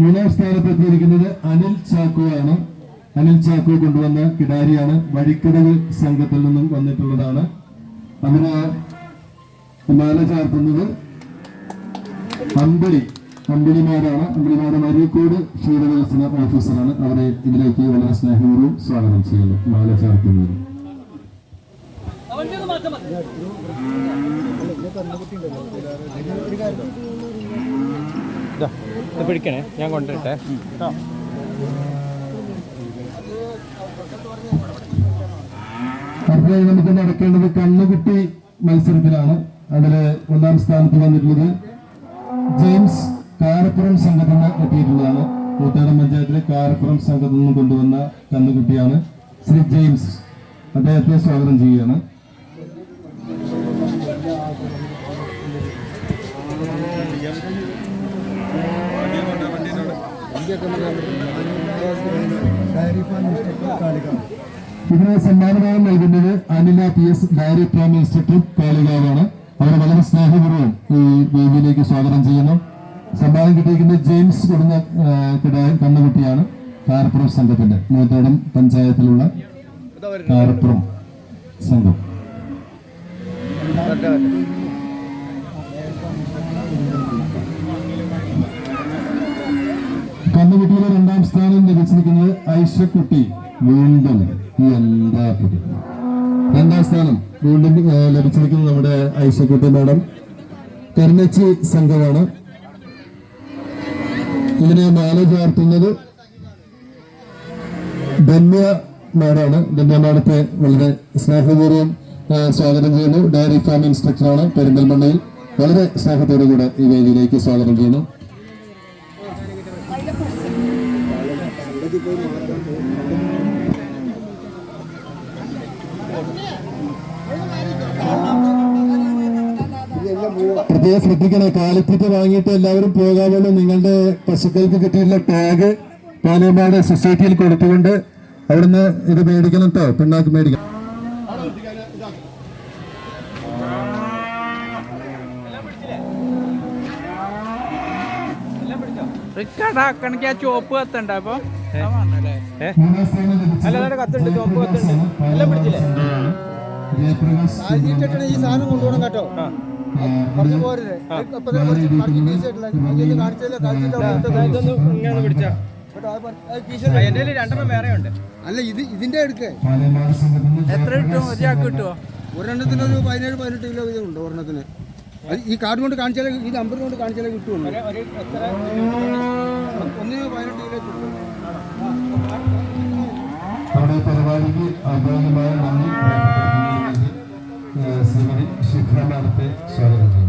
മൂന്നാം സ്ഥാനത്ത് എത്തിയിരിക്കുന്നത് അനിൽ ചാക്കോ ആണ് അനിൽ ചാക്കോ കൊണ്ടുവന്ന കിടാരിയാണ് വഴിക്കടവ് സംഘത്തിൽ നിന്നും വന്നിട്ടുള്ളതാണ്. അവന് മാല ചാർത്തുന്നത് അമ്പിളി. അമ്പിളിമാരാണ്. അമ്പിളിമാരുടെ മരിയക്കോട് ക്ഷീരവികസന ഓഫീസറാണ്. അവരെ ഇതിലേക്ക് വളരെ സ്നേഹപൂർവം സ്വാഗതം ചെയ്യുന്നു. മാല ചാർത്തുന്നത്. ഇതാ, ഇത് പിടിക്കണേ. ഞാൻ കൊണ്ടുവരട്ടെ. അടുത്തതായി നമുക്ക് നടക്കേണ്ടത് കണ്ണുകുട്ടി മത്സരത്തിലാണ്. അതിൽ ഒന്നാം സ്ഥാനത്ത് വന്നിട്ടുള്ളത് ജെയിംസ് കാരപ്പുറം സംഘത്തിന് എത്തിയിട്ടുള്ളതാണ്. കൂട്ടാടം പഞ്ചായത്തിലെ കാരപ്പുറം സംഘത്തിൽ നിന്ന് കൊണ്ടുവന്ന കന്നുകുട്ടിയാണ് ശ്രീ ജെയിംസ്. അദ്ദേഹത്തെ സ്വാഗതം ചെയ്യുകയാണ്. ഇതിന് സമ്മാനദാനം നൽകുന്നത് Anila P S dairy farm institute കാളികാവാണ്. അവരെ വളരെ സ്നേഹപൂർവം ഈ വേദിയിലേക്ക് സ്വാഗതം ചെയ്യുന്നു. സമ്മാനം കിട്ടിയിരിക്കുന്നത് ജെയിംസ് കൊടുന്ന കണ്ണുകുട്ടിയാണ്. കാരപ്പുറം സംഘത്തിന്റെ മൂത്തോടം പഞ്ചായത്തിലുള്ള കാരപ്പുറം സംഘം. രണ്ടാം സ്ഥാനം ലഭിച്ചിരിക്കുന്നത് ഐഷക്കുട്ടി വീണ്ടും എന്താ? രണ്ടാം സ്ഥാനം വീണ്ടും ലഭിച്ചിരിക്കുന്നത് നമ്മുടെ ഐഷക്കുട്ടി മാഡം. കരുണച്ചി സംഘമാണ്. ഇതിനെ മാല ചാർത്തുന്നത് ധന്യ മാഡാണ്. ധന്യ മാഡത്തെ വളരെ സ്നേഹപൂർവം സ്വാഗതം ചെയ്യുന്നു. ഡയറി ഫാം ഇൻസ്ട്രക്ടറാണ് പെരിന്തൽമണ്ണയിൽ. വളരെ സ്നേഹത്തോടു കൂടെ ഈ വേദിയിലേക്ക് സ്വാഗതം ചെയ്യുന്നു. പ്രത്യേകം ശ്രദ്ധിക്കണേ കാലിത്തീറ്റ വാങ്ങിയിട്ട് എല്ലാവരും പോകാമെന്ന് നിങ്ങളുടെ പശുക്കൾക്ക് കിട്ടിയിട്ടുള്ള ടാഗ് പാലയമ്പാട് സൊസൈറ്റിയിൽ കൊടുത്തുകൊണ്ട് അവിടുന്ന് ഇത് മേടിക്കണം കേട്ടോ പിണ്ണാക്ക് മേടിക്കണം. ആ ചോപ്പ് കത്തണ്ട. അപ്പൊ അല്ല, കത്തുണ്ട്, ചോപ്പ് കത്തുണ്ട്. എല്ലാം പിടിച്ചില്ലേ? ഈ സാധനം കൊണ്ടുപോകണം കേട്ടോ. പറഞ്ഞു കാണിച്ചില്ല പിടിച്ചാ. ആ, എന്റെ രണ്ടെണ്ണം വേറെ ഉണ്ട് അല്ല ഇത് ഇതിന്റെ എടുക്കേ. എത്ര കിട്ടും? ഒരാൾക്ക് കിട്ടുമോ ഒരെണ്ണത്തിന് ഒരു പതിനേഴ് പതിനെട്ട് കിലോ വീതം ഉണ്ട് ഒരെണ്ണത്തിന്. ഈ കാർഡ് കൊണ്ട് കാണിച്ചാലേ ഈ നമ്പർ കൊണ്ട് കാണിച്ചാലേ കിട്ടുള്ളൂ. ഒന്നിന് പതിനെട്ട് കിലോ കിട്ടും നമ്മുടെ ഈ പരിപാടിക്ക് ഔദ്യോഗികമായ നന്ദി ശ്രീമതി ശിഖ മാഡത്തെ സ്വാഗതം ചെയ്യുന്നു.